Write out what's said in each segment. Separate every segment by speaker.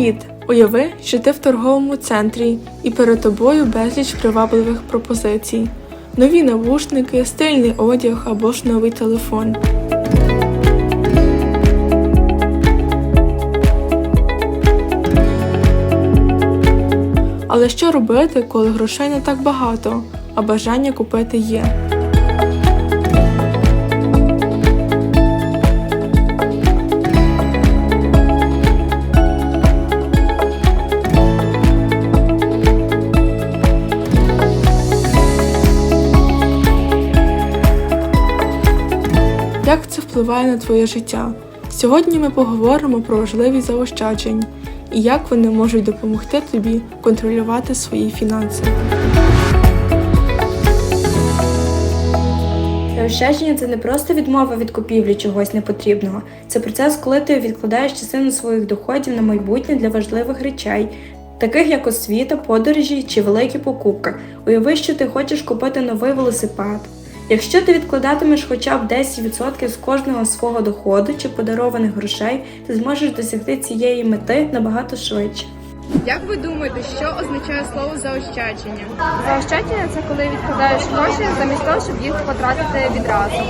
Speaker 1: Привіт! Уяви, що ти в торговому центрі і перед тобою безліч привабливих пропозицій. Нові навушники, стильний одяг або ж новий телефон. Але що робити, коли грошей не так багато, а бажання купити є? Як це впливає на твоє життя? Сьогодні ми поговоримо про важливість заощаджень і як вони можуть допомогти тобі контролювати свої фінанси.
Speaker 2: Заощадження це не просто відмова від купівлі чогось непотрібного. Це процес, коли ти відкладаєш частину своїх доходів на майбутнє для важливих речей, таких як освіта, подорожі чи великі покупки. Уяви, що ти хочеш купити новий велосипед. Якщо ти відкладатимеш хоча б 10% з кожного свого доходу чи подарованих грошей, ти зможеш досягти цієї мети набагато швидше.
Speaker 3: Як ви думаєте, що означає слово заощадження?
Speaker 4: Заощадження це коли відкладаєш гроші замість того, щоб їх потратити відразу.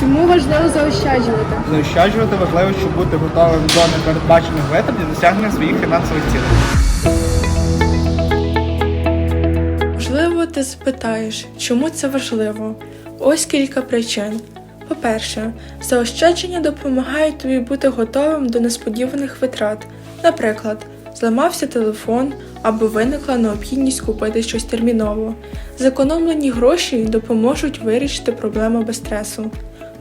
Speaker 3: Чому важливо заощаджувати?
Speaker 5: Заощаджувати важливо, щоб бути готовим до непередбачених витрат для досягнення своїх фінансових цілей.
Speaker 1: Ти запитаєш, чому це важливо? Ось кілька причин. По-перше, заощадження допомагають тобі бути готовим до несподіваних витрат. Наприклад, зламався телефон або виникла необхідність купити щось терміново. Зекономлені гроші допоможуть вирішити проблему без стресу.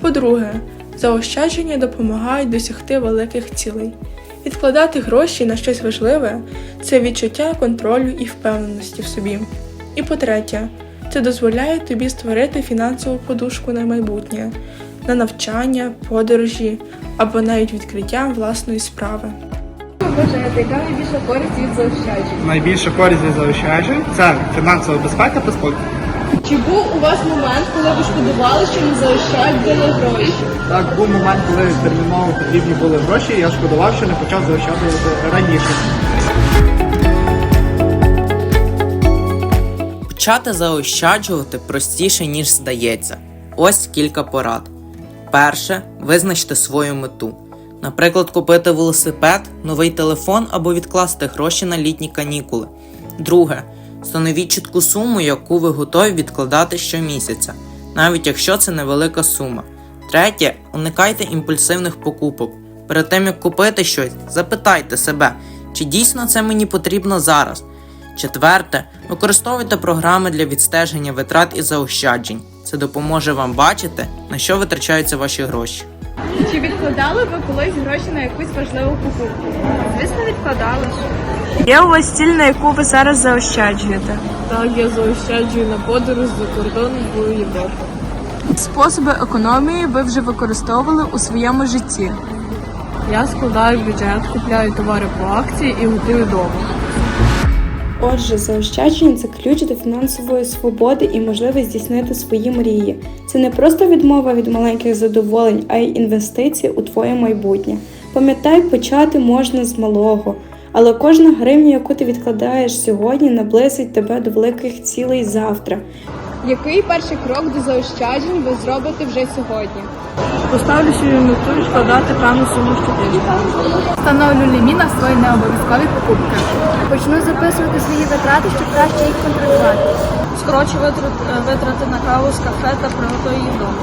Speaker 1: По-друге, заощадження допомагають досягти великих цілей. Відкладати гроші на щось важливе це відчуття контролю і впевненості в собі. І по-третє, це дозволяє тобі створити фінансову подушку на майбутнє, на навчання, подорожі або навіть відкриття власної справи.
Speaker 3: Вважаєте, яка найбільша користь від заощаджень?
Speaker 5: Найбільша користь від заощаджень це фінансова безпека та спокій.
Speaker 3: Чи був у вас момент, коли ви шкодували, що не заощаджували гроші?
Speaker 5: Так, був момент, коли терміново потрібні були гроші, і я шкодував, що не почав заощаджувати раніше.
Speaker 6: Почати заощаджувати простіше, ніж здається. Ось кілька порад. Перше, визначте свою мету. Наприклад, купити велосипед, новий телефон або відкласти гроші на літні канікули. Друге, встановіть чітку суму, яку ви готові відкладати щомісяця, навіть якщо це невелика сума. Третє, уникайте імпульсивних покупок. Перед тим як купити щось, запитайте себе, чи дійсно це мені потрібно зараз. Четверте, використовуйте програми для відстеження витрат і заощаджень. Це допоможе вам бачити, на що витрачаються ваші гроші.
Speaker 3: Чи відкладали ви колись гроші на якусь важливу покупку?
Speaker 4: Звісно, відкладали.
Speaker 2: Є у вас ціль, на яку ви зараз заощаджуєте?
Speaker 1: Так, я заощаджую на подорож за кордон в Європу.
Speaker 2: Способи економії ви вже використовували у своєму житті.
Speaker 1: Я складаю бюджет, купляю товари по акції і готую вдома.
Speaker 2: Отже, заощадження це ключ до фінансової свободи і можливість здійснити свої мрії. Це не просто відмова від маленьких задоволень, а й інвестиції у твоє майбутнє. Пам'ятай, почати можна з малого, але кожна гривня, яку ти відкладаєш сьогодні, наблизить тебе до великих цілей завтра.
Speaker 3: Який перший крок до заощаджень ви зробите вже сьогодні?
Speaker 1: Поставлю собі мету відкладати певну суму щотижня.
Speaker 4: Встановлю ліміт на свої необов'язкові покупки. Почну записувати свої витрати, щоб краще їх контролювати.
Speaker 3: Скорочу витрати на каву з кафе та приготую їх вдома.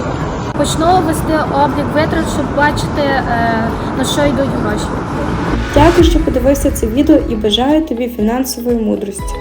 Speaker 4: Почну вести облік витрат, щоб бачити, е, на що йдуть гроші.
Speaker 2: Дякую, що подивився це відео і бажаю тобі фінансової мудрості.